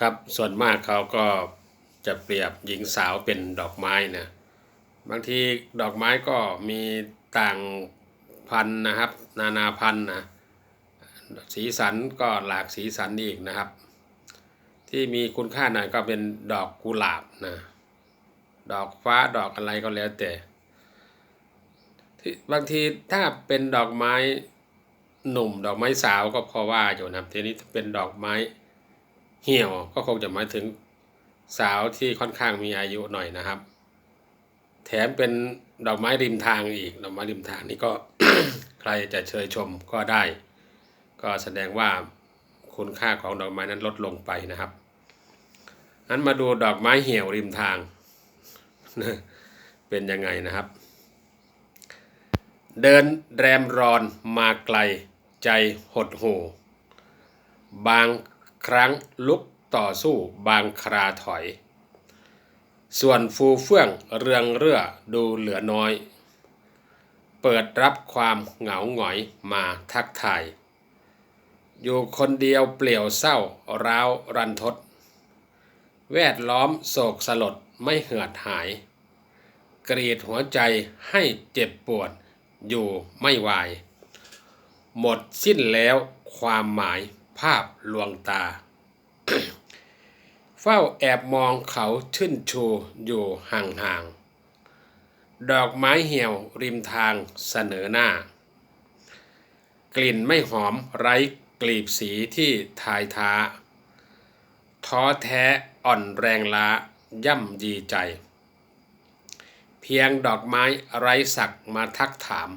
ครับส่วนมากเขาก็จะเปรียบหญิงสาวเป็นดอกไม้นะบางทีดอกไม้ก็มีต่างพันนะครับ นานาพันนะสีสันก็หลากสีสันอีกนะครับ ที่มีคุณค่าหน่อยก็เป็นดอกกุหลาบนะดอกฟ้าดอกอะไรก็แล้วแต่ที่บางทีถ้าเป็นดอกไม้หนุ่ม ดอกไม้สาวก็พอว่าอยู่นะทีนี้เป็นดอกไม้ เหี่ยวก็คงจะหมายถึงสาวที่ค่อนข้างมีอายุหน่อยนะครับ แถมเป็นดอกไม้ริมทางอีกดอกไม้ริมทางนี่ก็ใครจะเชยชมก็ได้ ก็แสดงว่าคุณค่าของดอกไม้นั้นลดลงไปนะครับงั้นมาดูดอกไม้เหี่ยวริมทาง เป็นยังไงนะครับ เดินแรมรอนมาไกลใจหดหู่บาง ครั้งลุกต่อสู้บางคราถอย ส่วนฟูเฟื่องเรืองเรื่อดูเหลือน้อย เปิดรับความเหงาหงอยมาทักทาย อยู่คนเดียวเปลี่ยวเศร้าร้าวรันทด แวดล้อมโศกสลดไม่เหือดหาย กรีดหัวใจให้เจ็บปวดอยู่ไม่วาย หมดสิ้นแล้วความหมาย ภาพลวงตา เฝ้าแอบมองเขาชื่นชูอยู่ห่างๆ ดอกไม้เหี่ยวริมทางเสนอหน้า กลิ่นไม่หอมไร้กลีบสีที่ทายท้า ท้อแท้อ่อนแรงล้าย่ำยีใจ เพียงดอกไม้ไร้สักมาทักถาม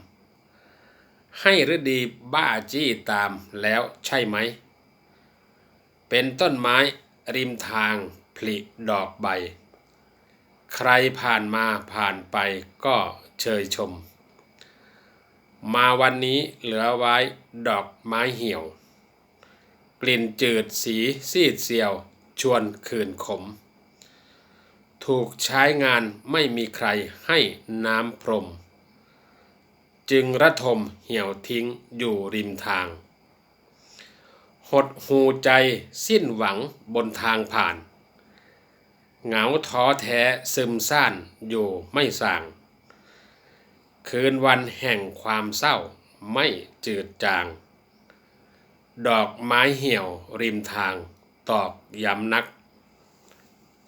ให้ฤดีบ้าจี้ตามแล้วใช่ไหม เป็นต้นไม้ริมทางผลิดอกใบ ใครผ่านมาผ่านไปก็เชยชม มาวันนี้เหลือไว้ดอกไม้เหี่ยว กลิ่นจืดสีซีดเซียวชวนคืนขม ถูกใช้งานไม่มีใครให้น้ำพรม จึงระทมเหี่ยวทิ้งอยู่ริมทาง หดหูใจสิ้นหวังบนทางผ่าน เหงาท้อแท้ซึมซ่านอยู่ไม่ส่าง คืนวันแห่งความเศร้าไม่จืดจาง ดอกไม้เหี่ยวริมทางตอกย้ำนัก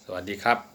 สวัสดีครับ